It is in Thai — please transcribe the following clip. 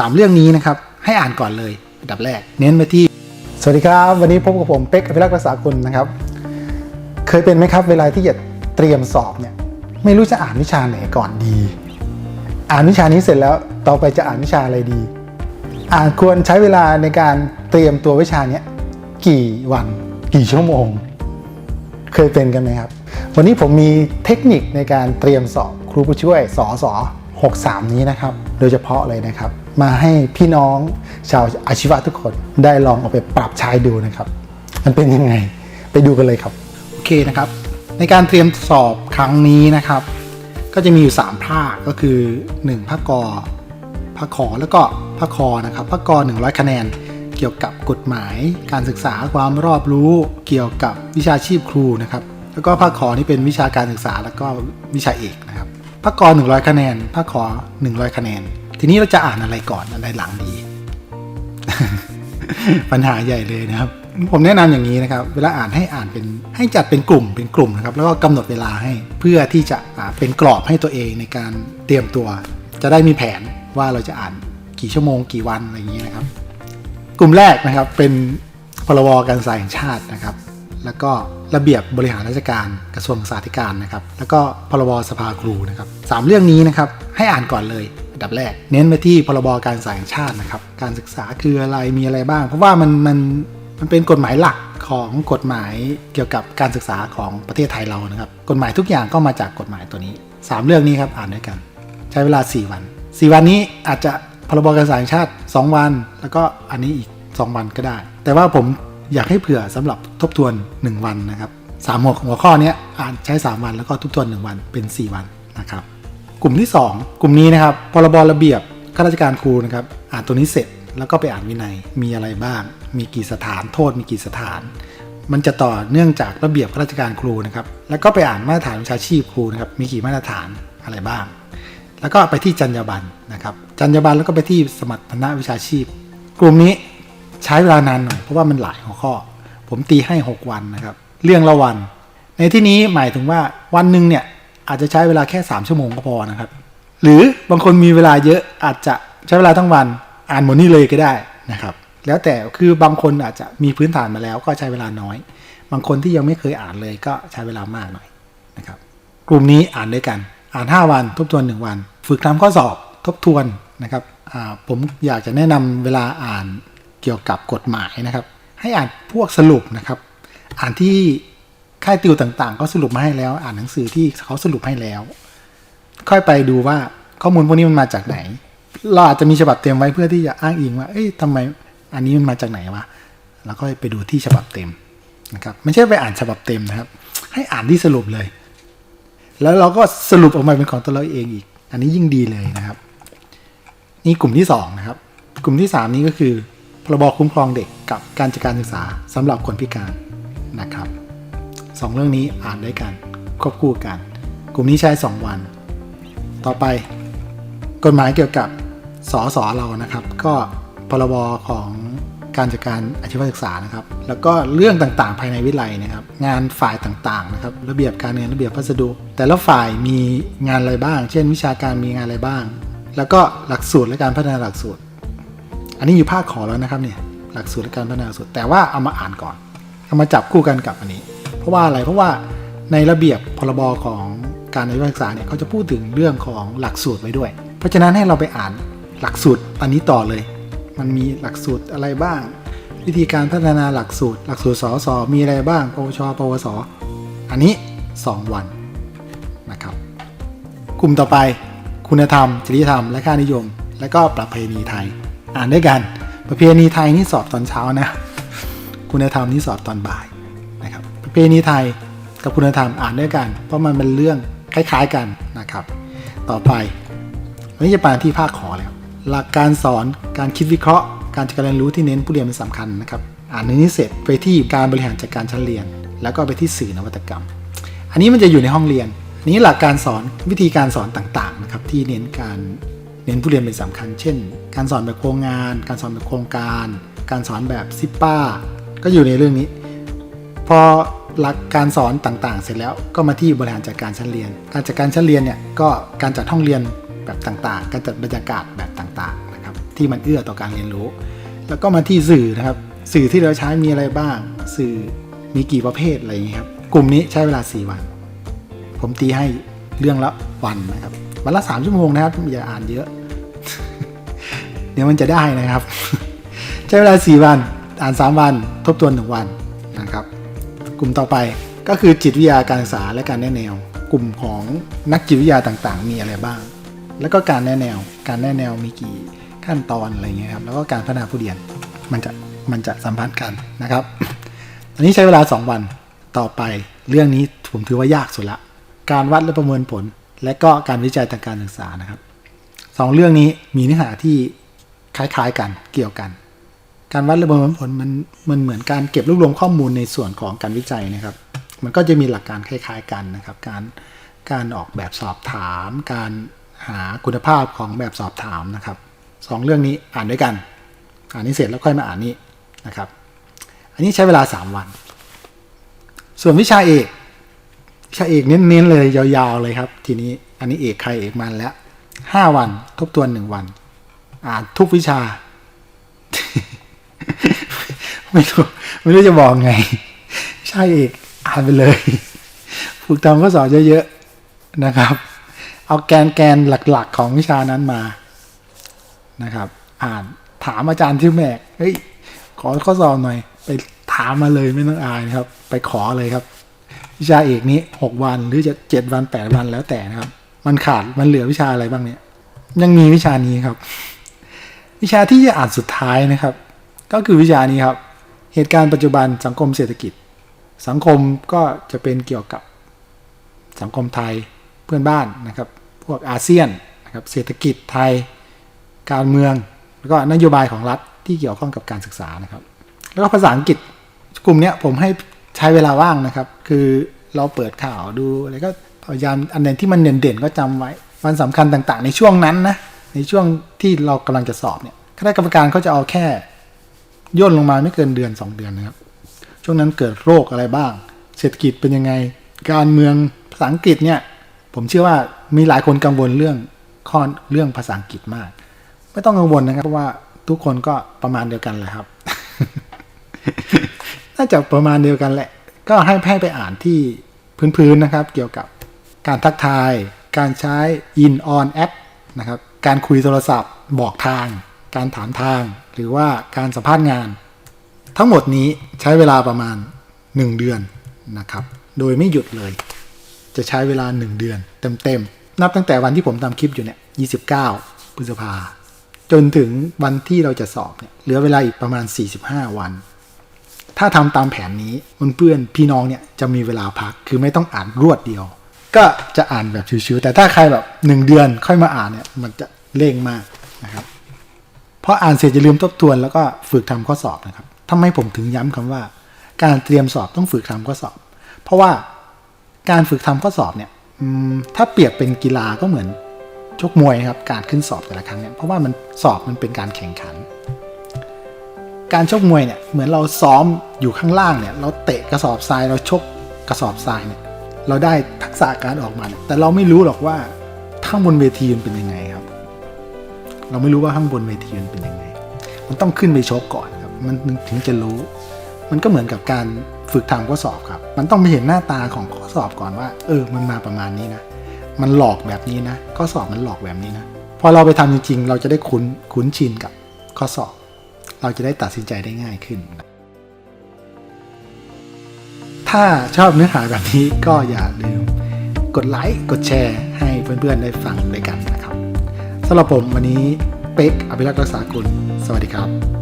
สามเรื่องนี้นะครับ ให้อ่านก่อนเลยอันดับแรก เน้นไปที่ สวัสดีครับ วันนี้พบกับผมเป็กอภิรักษ์รักษาคุณนะครับ เคยเป็นไหมครับ เวลาที่จะเตรียมสอบเนี่ย ไม่รู้จะอ่านวิชาไหนก่อนดี อ่านวิชานี้เสร็จแล้วต่อไปจะอ่านวิชาอะไรดี อ่านควรใช้เวลาในการเตรียมตัววิชานี้กี่วัน กี่ชั่วโมง เคยเป็นกันไหมครับ วันนี้ผมมีเทคนิคในการเตรียมสอบครูผู้ช่วยสอสอ 63 นี้นะครับ โดยเฉพาะเลยนะครับ มาให้พี่น้องชาวอาชีวะทุกคนได้ลองเอาไปปรับใช้ดูนะครับ มันเป็นยังไงไปดูกันเลยครับ โอเคนะครับ ในการเตรียมสอบครั้งนี้นะครับ ก็จะมีอยู่ 3 ภาคก็คือ 1 ภาคกอภาคขอแล้วก็ภาคคอนะครับภาคกอ100 คะแนนเกี่ยวกับกฎหมาย การศึกษาความรอบรู้เกี่ยวกับวิชาชีพครูนะครับ แล้วก็ภาคขอนี่เป็นวิชาการศึกษาแล้วก็วิชาเอกนะครับ ภาคกอ100 คะแนนภาคขอ 100 คะแนน ทีนี้เราจะอ่านอะไรก่อนอะไรหลังดี ปัญหาใหญ่เลยนะครับ ผมแนะนำอย่างนี้นะครับ เวลาอ่านให้อ่านเป็นให้จัดเป็นกลุ่มเป็นกลุ่มนะครับ แล้วก็กำหนดเวลาให้เพื่อที่จะเป็นกรอบให้ตัวเองในการเตรียมตัว จะได้มีแผนว่าเราจะอ่านกี่ชั่วโมงกี่วันอะไรอย่างนี้นะครับ กลุ่มแรกนะครับเป็นพรบการศึกษาแห่งชาตินะครับ แล้วก็ระเบียบบริหารราชการกระทรวงศึกษาธิการนะครับ แล้วก็พรบสภาครูนะครับสามเรื่องนี้นะครับให้อ่านก่อนเลยอันดับแรก เน้นไปที่พรบการศึกษาแห่งชาตินะครับ การศึกษาคืออะไรมีอะไรบ้าง เพราะว่ามันมันมันเป็นกฎหมายหลักของกฎหมายเกี่ยวกับการศึกษาของประเทศไทยเรานะครับ กฎหมายทุกอย่างก็มาจากกฎหมายตัวนี้สามเรื่องนี้ครับอ่านด้วยกัน ใช้เวลา 4 วัน 4 วันนี้อาจจะพรบการศึกษาแห่งชาติ 2 วัน แล้วก็อันนี้อีก 2 วันก็ได้ แต่ว่าผม อยากให้เผื่อสำหรับทบทวน 1 วันนะครับสามหัวหัวข้อนี้อ่านใช้ 3 วันแล้วก็ทบทวน 1 วันเป็น 4 วันนะครับ กลุ่มที่ 2 กลุ่มนี้นะครับพรบระเบียบข้าราชการครูนะครับอ่านตัวนี้เสร็จแล้วก็ไปอ่านวินัยมีอะไรบ้าง มีกี่สถานโทษมีกี่สถาน มันจะต่อเนื่องจากระเบียบข้าราชการครูนะครับแล้วก็ไปอ่านมาตรฐานวิชาชีพครูนะครับมีกี่มาตรฐานอะไรบ้าง แล้วก็ไปที่จรรยาบรรณนะครับจรรยาบรรณแล้วก็ไปที่สมรรถนะวิชาชีพ กลุ่มนี้ ใช้เวลานานหน่อยเพราะว่ามันหลายหัวข้อ ผมตีให้ 6 วันนะครับ เรื่องละวัน ในที่นี้หมายถึงว่าวันหนึ่งเนี่ยอาจจะใช้เวลาแค่ 3 ชั่วโมงก็พอนะครับ หรือบางคนมีเวลาเยอะอาจจะใช้เวลาทั้งวันอ่านหมดนี่เลยก็ได้นะครับ แล้วแต่คือบางคนอาจจะมีพื้นฐานมาแล้วก็ใช้เวลาน้อย บางคนที่ยังไม่เคยอ่านเลยก็ใช้เวลามากหน่อยนะครับ กลุ่มนี้อ่านด้วยกัน อ่าน 5 วัน ทบทวน 1 วัน ฝึกทำข้อสอบทบทวนนะครับผมอยากจะแนะนำเวลาอ่าน เกี่ยวกับกฎหมายนะครับ ให้อ่านพวกสรุปนะครับ อ่านที่ค่ายติวต่างๆ ก็สรุปมาให้แล้ว อ่านหนังสือที่เขาสรุปให้แล้ว ค่อยไปดูว่าข้อมูลพวกนี้มันมาจากไหน เราอาจจะมีฉบับเต็มไว้เพื่อที่จะอ้างอิงว่า เอ้ยทำไมอันนี้มันมาจากไหนวะ แล้วก็ไปดูที่ฉบับเต็มนะครับ ไม่ใช่ไปอ่านฉบับเต็มนะครับ ให้อ่านที่สรุปเลย แล้วเราก็สรุปออกมาเป็นของตัวเราเองอีก อันนี้ยิ่งดีเลยนะครับ นี่กลุ่มที่สองนะครับ กลุ่มที่สามนี้ก็คือ พรบคุ้มครองเด็กกับการจัดการศึกษาสำหรับคนพิการนะครับสองเรื่องนี้อ่านด้วยกันควบคู่กัน กลุ่มนี้ใช้สองวัน ต่อไป กฎหมายเกี่ยวกับสอสอเรานะครับ ก็พรบของการจัดการอาชีวศึกษานะครับ แล้วก็เรื่องต่างๆ ภายในวิทยาลัยนะครับ งานฝ่ายต่างๆนะครับ ระเบียบการเงินระเบียบพัสดุ แต่ละฝ่ายมีงานอะไรบ้าง เช่น วิชาการมีงานอะไรบ้าง แล้วก็หลักสูตรและการพัฒนาหลักสูตร อันนี้อยู่ภาคขอแล้วนะครับเนี่ยหลักสูตรและการพัฒนาสูตรแต่ว่าเอามาอ่านก่อนเอามาจับคู่กันกับอันนี้ เพราะว่าอะไรเพราะว่าในระเบียบพรบของการอาชีวศึกษาเนี่ยเขาจะพูดถึงเรื่องของหลักสูตรไว้ด้วย เพราะฉะนั้นให้เราไปอ่านหลักสูตรอันนี้ต่อเลย มันมีหลักสูตรอะไรบ้าง วิธีการพัฒนาหลักสูตร หลักสูตรสอสอมีอะไรบ้างปวชปวสอันนี้ 2 วันนะครับ กลุ่มต่อไป คุณธรรม จริยธรรม และค่านิยม และก็ประเพณีไทย อ่านด้วยกัน ประเพณีไทยนี่สอบตอนเช้านะ คุณธรรมนี่สอบตอนบ่ายนะครับ ประเพณีไทยกับคุณธรรมอ่านด้วยกัน เพราะมันเป็นเรื่องคล้ายๆกันนะครับ ต่อไปวันนี้จะไปที่ภาคขอแล้ว หลักการสอนการคิดวิเคราะห์ การจัดการเรียนรู้ที่เน้นผู้เรียนเป็นสำคัญนะครับ อ่านในนี้เสร็จไปที่การบริหารจัดการชั้นเรียน แล้วก็ไปที่สื่อนวัตกรรม อันนี้มันจะอยู่ในห้องเรียนนนี้หลักการสอนวิธีการสอนต่างๆนะครับที่เน้นการ เน้นผู้เรียนเป็นสำคัญ เช่น การสอนแบบโครงงาน การสอนแบบโครงการ การสอนแบบซิปป้า ก็อยู่ในเรื่องนี้ พอหลักการสอนต่างๆ เสร็จแล้วก็มาที่บริหารจัดการชั้นเรียน การจัดการชั้นเรียนเนี่ยก็การจัดห้องเรียนแบบต่างๆ การจัดบรรยากาศแบบต่างๆนะครับที่มันเอื้อต่อการเรียนรู้ แล้วก็มาที่สื่อนะครับ สื่อที่เราใช้มีอะไรบ้าง สื่อมีกี่ประเภทอะไรอย่างนี้ครับ กลุ่มนี้ใช้เวลา 4 วัน ผมตีให้เรื่องละวันนะครับ วันละ3ชั่วโมงนะครับอย่าอ่านเยอะ เดี๋ยวมันจะได้นะครับ ใช้เวลา4วันอ่าน 3 วัน ทบทวน1วันนะครับ กลุ่มต่อไปก็คือจิตวิทยาการศึกษาและการแนะแนว กลุ่มของนักจิตวิทยาต่างๆ มีอะไรบ้าง แล้วก็การแนะแนว การแนะแนวมีกี่ขั้นตอนอะไรเงี้ยครับแล้วก็การพัฒนาผู้เรียนมันจะมันจะสัมพันธ์กันนะครับ อันนี้ใช้เวลา 2 วันต่อไปเรื่องนี้ผมถือว่ายากสุดละ การวัดและประเมินผล และก็การวิจัยทางการศึกษานะครับสองเรื่องนี้มีเนื้อหาที่คล้ายๆกันเกี่ยวกัน การวัดและประเมินผลมันมันเหมือนการเก็บรวบรวมข้อมูลในส่วนของการวิจัยนะครับ มันก็จะมีหลักการคล้าย ๆ กันนะครับ การการออกแบบสอบถาม การหาคุณภาพของแบบสอบถามนะครับสองเรื่องนี้อ่านด้วยกัน อ่านนี้เสร็จแล้วค่อยมาอ่านนี้นะครับ อันนี้ใช้เวลา 3 วัน ส่วนวิชาเอก วิชาเอกเน้นๆเลยยาวๆเลยครับ ทีนี้อันนี้เอกใครเอกมันแล้ว5วัน ทบทวน1วัน อ่านทุกวิชา ไม่รู้ไม่รู้จะบอกไง ใช่เอกอ่านไปเลยฝึกทำข้อสอบเยอะๆนะครับ เอาแกนแกนหลักๆของวิชานั้นมานะครับ อ่านถามอาจารย์ที่แมกเฮ้ยขอข้อสอบหน่อย ไปถามมาเลยไม่ต้องอายนะครับ ไปขอเลยครับ วิชาเอกนี้หกวันหรือจะเจ็ดวันแปดวันแล้วแต่นะครับ มันขาดมันเหลือวิชาอะไรบ้างเนี่ย ยังมีวิชานี้ครับ วิชาที่จะอ่านสุดท้ายนะครับ ก็คือวิชานี้ครับ เหตุการณ์ปัจจุบันสังคมเศรษฐกิจ สังคมก็จะเป็นเกี่ยวกับสังคมไทยเพื่อนบ้านนะครับ พวกอาเซียนนะครับเศรษฐกิจไทยการเมือง แล้วก็นโยบายของรัฐที่เกี่ยวข้องกับการศึกษานะครับ แล้วก็ภาษาอังกฤษกลุ่มนี้ผมให้ ใช้เวลาว่างนะครับ คือเราเปิดข่าวดูอะไรก็พยายามอันไหนที่มันเด่นๆก็จำไว้วันสำคัญต่างๆ ในช่วงนั้นนะในช่วงที่เรากำลังจะสอบเนี่ยคณะกรรมการเขาจะเอาแค่ย่นลงมาไม่เกินเดือน 2 เดือนนะครับ ช่วงนั้นเกิดโรคอะไรบ้าง เศรษฐกิจเป็นยังไง การเมืองภาษาอังกฤษเนี่ย ผมเชื่อว่ามีหลายคนกังวลเรื่องข้อเรื่องภาษาอังกฤษมาก ไม่ต้องกังวลนะครับเพราะว่าทุกคนก็ประมาณเดียวกันแหละครับาจะประมาณเดียวกันแหละ ก็ให้ให้ไปอ่านที่พื้นๆนะครับ เกี่ยวกับการทักทาย การใช้ in on app นะครับ การคุยโทรศัพท์ บอกทาง การถามทาง หรือว่าการสัมภาษณ์งาน ทั้งหมดนี้ใช้เวลาประมาณ 1 เดือนนะครับ โดยไม่หยุดเลย จะใช้เวลา 1 เดือน เต็มๆ นับตั้งแต่วันที่ผมทำคลิปอยู่เนี่ย 29 พฤษภา จนถึงวันที่เราจะสอบเนี่ย เหลือเวลาอีกประมาณ 45 วัน ถ้าทำตามแผนนี้เพื่อนพี่น้องเนี่ยจะมีเวลาพักคือไม่ต้องอ่านรวดเดียว ก็จะอ่านแบบชิวๆแต่ถ้าใครแบบ 1 เดือนค่อยมาอ่านเนี่ยมันจะเร่งมากนะครับเพราะอ่านเสร็จอย่าลืมทบทวนแล้วก็ฝึกทำข้อสอบนะครับทำไมผมถึงย้ำคำว่า การเตรียมสอบต้องฝึกทำข้อสอบ เพราะว่าการฝึกทำข้อสอบเนี่ยถ้าเปรียบเป็นกีฬาก็เหมือนชกมวยครับการขึ้นสอบแต่ละครั้งเนี่ยเพราะว่ามันสอบมันเป็นการแข่งขัน การชกมวยเนี่ยเหมือนเราซ้อม อยู่ข้างล่างเนี่ยเราเตะกระสอบทรายเราชกกระสอบทรายเนี่ยเราได้ทักษะการออกมาแต่เราไม่รู้หรอกว่าข้างบนเวทีมันเป็นยังไงครับ เราไม่รู้ว่าข้างบนเวทีมันเป็นยังไง มันต้องขึ้นไปชกก่อนครับ มันถึงจะรู้ มันก็เหมือนกับการฝึกทำข้อสอบครับ มันต้องไปเห็นหน้าตาของข้อสอบก่อนว่า เออ มันมาประมาณนี้นะ มันหลอกแบบนี้นะข้อสอบมันหลอกแบบนี้นะ พอเราไปทำจริงๆ เราจะได้คุ้นคุ้นชินกับข้อสอบ เราจะได้ตัดสินใจได้ง่ายขึ้น ถ้าชอบเนื้อหาแบบนี้ก็อย่าลืม กดไลค์กดแชร์ให้เพื่อนๆได้ฟังด้วยกันนะครับสำหรับผมวันนี้เป๊กอภิรักษ์รักษากุลสวัสดีครับ